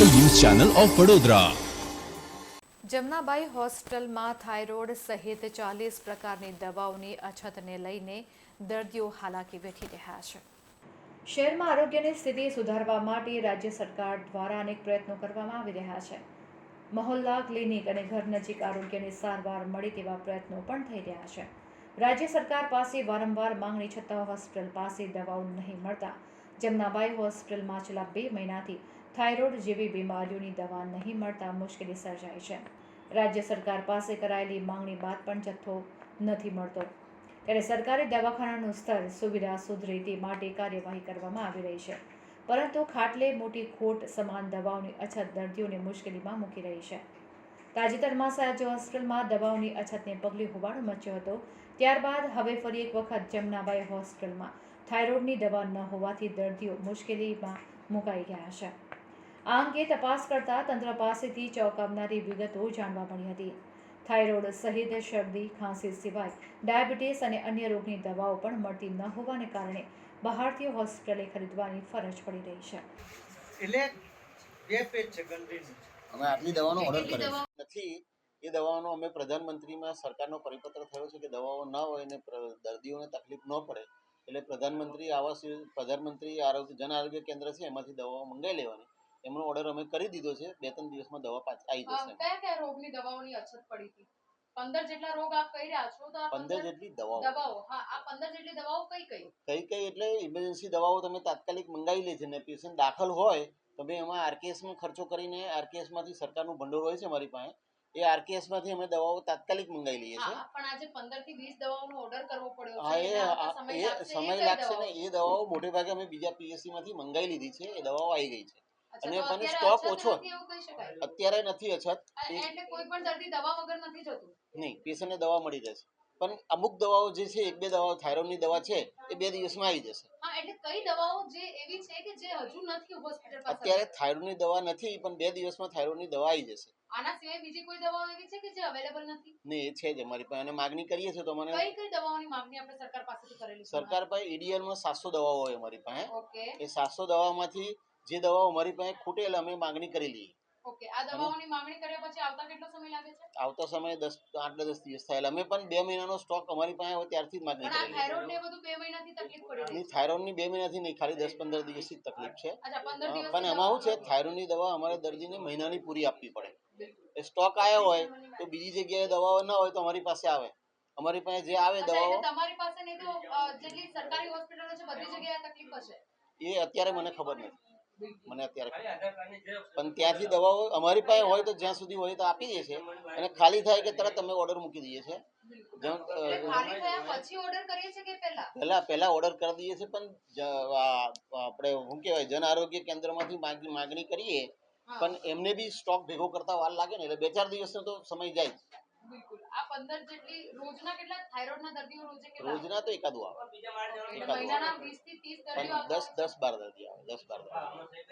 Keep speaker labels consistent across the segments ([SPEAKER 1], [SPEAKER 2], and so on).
[SPEAKER 1] Channel of Vadodara.
[SPEAKER 2] Jamnabai હોસ્પિટલમાં thyroid સહિત ચાલીસ પ્રકારની દવાઓની અછતને લઈને દર્દીઓ હાલાકી વેઠી રહ્યા છે. શહેરમાં આરોગ્યની સ્થિતિ સુધારવા માટે રાજ્ય સરકાર દ્વારા અનેક પ્રયત્નો કરવામાં આવી રહ્યા છે. મહોલ્લા ક્લિનિક અને ઘર નજીક આરોગ્યની સારવાર મળે તેવા પ્રયત્નો પણ થઈ રહ્યા છે. રાજ્ય સરકાર પાસે વારંવાર માંગણી છતાં હોસ્પિટલ પાસે દવાઓ નહીં મળતા. જમનાબાઈ હોસ્પિટલમાં છેલ્લા બે મહિનાથી થાઇરોઇડ જેવી બીમારીઓની દવા નહીં મળતા મુશ્કેલી સર્જાય છે. રાજ્ય સરકાર પાસે કરાયેલી માંગણી બાદ પણ જથ્થો નથી મળતો. ત્યારે સરકારી દવાખાનાનું સ્તર સુવિધા સુધરે તે માટે કાર્યવાહી કરવામાં આવી રહી છે. પરંતુ ખાટલે મોટી ખોટ સમાન દવાઓની અછત દર્દીઓને મુશ્કેલીમાં મૂકી રહી છે. તાજેતરમાં સાજો હોસ્પિટલમાં દવાઓની અછતને પગલે હોબાળો મચ્યો હતો. ત્યારબાદ હવે ફરી એક વખત જમનાબાઈ હોસ્પિટલમાં થાઇરોઇડની દવા ન હોવાથી દર્દીઓ મુશ્કેલીમાં મુકાઈ ગયા છે. આ અંગે તપાસ કરતા તંત્ર પાસેથી ચોંકાવનારી વિગતો જાણવા મળી હતી. થાઇરોઇડ સહિત શરદી ખાંસી સિવાય ડાયાબિટીસ અને અન્ય રોગની દવાઓ પણ મળતી ન હોવાને કારણે બહારથી હોસ્પિટલે ખરીદવાની ફરજ પડી રહી છે.
[SPEAKER 3] એટલે બે પેજ છે
[SPEAKER 4] અમે આટલી દવાનો ઓર્ડર કર્યો નથી એ દવાઓનો અમે પ્રધાનમંત્રીમાં સરકારનો પરિપત્ર થયો છે કે દવાઓ ન હોય ને દર્દીઓને તકલીફ ન પડે એટલે પ્રધાનમંત્રી આવાસ પ્રધાનમંત્રી આરોગ્ય જન આરોગ્ય કેન્દ્ર છે એમાંથી દવાઓ મંગાવી લેવાની. એમનો ઓર્ડર અમે કરી દીધો છે. બે ત્રણ દિવસમાં દવા પાછી આવી જશે.
[SPEAKER 5] કયા કયા રોગની દવાઓની અછત પડી હતી? પંદર જેટલા રોગ આપ કહી રહ્યા છો તો આ
[SPEAKER 4] પંદર જેટલી દવાઓ.
[SPEAKER 5] દવાઓ હા આ પંદર જેટલી દવાઓ કઈ કઈ?
[SPEAKER 4] કઈ કઈ એટલે ઇમરજન્સી દવાઓ તમે તાત્કાલિક મંગાવી લે છે ને પેશન્ટ દાખલ હોય તમે એમાં આરકેએસમાં ખર્ચો કરીને આરકેએસમાંથી સરકારનું ભંડોળ હોય છે મારી પાસે. એ આરકેએસમાંથી અમે દવાઓ તાત્કાલિક મંગાવી લઈએ છીએ.
[SPEAKER 5] હા પણ આજે પંદરથી 20 દવાઓનો ઓર્ડર કરવો પડ્યો છે.
[SPEAKER 4] એ
[SPEAKER 5] સમય લાગશે.
[SPEAKER 4] ને એ દવાઓ મોટે ભાગે અમે બીજા પીએસસી માંથી મંગાવી લીધી છે. એ દવાઓ આવી ગઈ છે. અને મને સ્ટોક ઓછો. અત્યારે નથી અછત.
[SPEAKER 5] એટલે કોઈ પણ દર્દી દવા વગર નથી જતું?
[SPEAKER 4] નહીં પેશન્ટને દવા મળી જશે પણ અમુક દવાઓ જે છે એક બે દવાઓ થાઇરોઇડની દવા છે એ બે દિવસમાં આવી જશે.
[SPEAKER 5] હા એટલે કઈ દવાઓ જે એવી છે કે જે હજુ નથી હોસ્પિટલ પાસે?
[SPEAKER 4] અત્યારે થાઇરોઇડની દવા નથી પણ બે દિવસમાં થાઇરોઇડની દવા આવી જશે.
[SPEAKER 5] આના સિવાય બીજી કોઈ દવાઓ એવી છે કે જે અવેલેબલ નથી?
[SPEAKER 4] નહીં એ છે જ અમારી પાસે. અને માગણી કરીએ છીએ તો મને
[SPEAKER 5] કઈ કઈ દવાઓની માગણી આપણે સરકાર પાસેથી કરેલી
[SPEAKER 4] સરકાર પાસે ઈડીએલમાં સાતસો દવાઓ હોય અમારી પાસે.
[SPEAKER 5] ઓકે.
[SPEAKER 4] એ 700 દવામાંથી જે દવાઓ અમારી પાસે ખૂટેલ અમે માંગણી કરી
[SPEAKER 5] ઓકે આ દવાઓની માંગણી કર્યા પછી આવતા કેટલો સમય લાગે છે?
[SPEAKER 4] આવતા સમયે દસ આટલા દસ દિવસ થાય. અમે પણ બે મહિનાનો સ્ટોક અમારી પાસે હોય ત્યારથી જ માગણી કરેલી
[SPEAKER 5] થાઇરોઇડ ને બધું મહિનાથી તકલીફ પડી
[SPEAKER 4] નહીં મહિનાથી નહીં ખાલી દસ પંદર દિવસની તકલીફ છે. પણ એમાં શું છે થાઇરોઇડની દવા અમારે દર્દીને મહિનાની પૂરી આપવી પડે. સ્ટોક આવ્યો હોય તો બીજી જગ્યાએ દવાઓ ના હોય તો અમારી પાસે આવે. અમારી પાસે જે આવે દવાઓ
[SPEAKER 5] તમારી પાસે નહીં તો જેટલી સરકારી હોસ્પિટલો છે બધી જગ્યાએ તકલીફ હશે?
[SPEAKER 4] એ અત્યારે મને ખબર નથી. મને અત્યારે પણ ત્યાંથી દવાઓ અમારી પાસે હોય તો જ્યાં સુધી હોય તો આપી દે છે. અને ખાલી થાય કે તરત અમે ઓર્ડર મૂકી દઈએ છીએ.
[SPEAKER 5] પેલા પહેલા?
[SPEAKER 4] ઓર્ડર કરી દઈએ છીએ પણ આપણે શું કહેવાય જન આરોગ્ય કેન્દ્રમાંથી માગ- માગણી કરીએ. પણ એમને બી સ્ટોક ભેગો કરતા વાર લાગે ને એટલે બે ચાર દિવસનો તો સમય જાય
[SPEAKER 5] આ પંદર જેટલી રોજના કેટલા થાઇરોઇડના દર્દીઓ રોજે કેટલા?
[SPEAKER 4] રોજના તો એકાદું આવે.
[SPEAKER 5] મહિનાના વીસથી ત્રીસ દર્દીઓ
[SPEAKER 4] પણ
[SPEAKER 5] આવતા
[SPEAKER 4] દસ દસ બાર દર્દી આવે દસ બાર દર્દી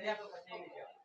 [SPEAKER 4] આવે.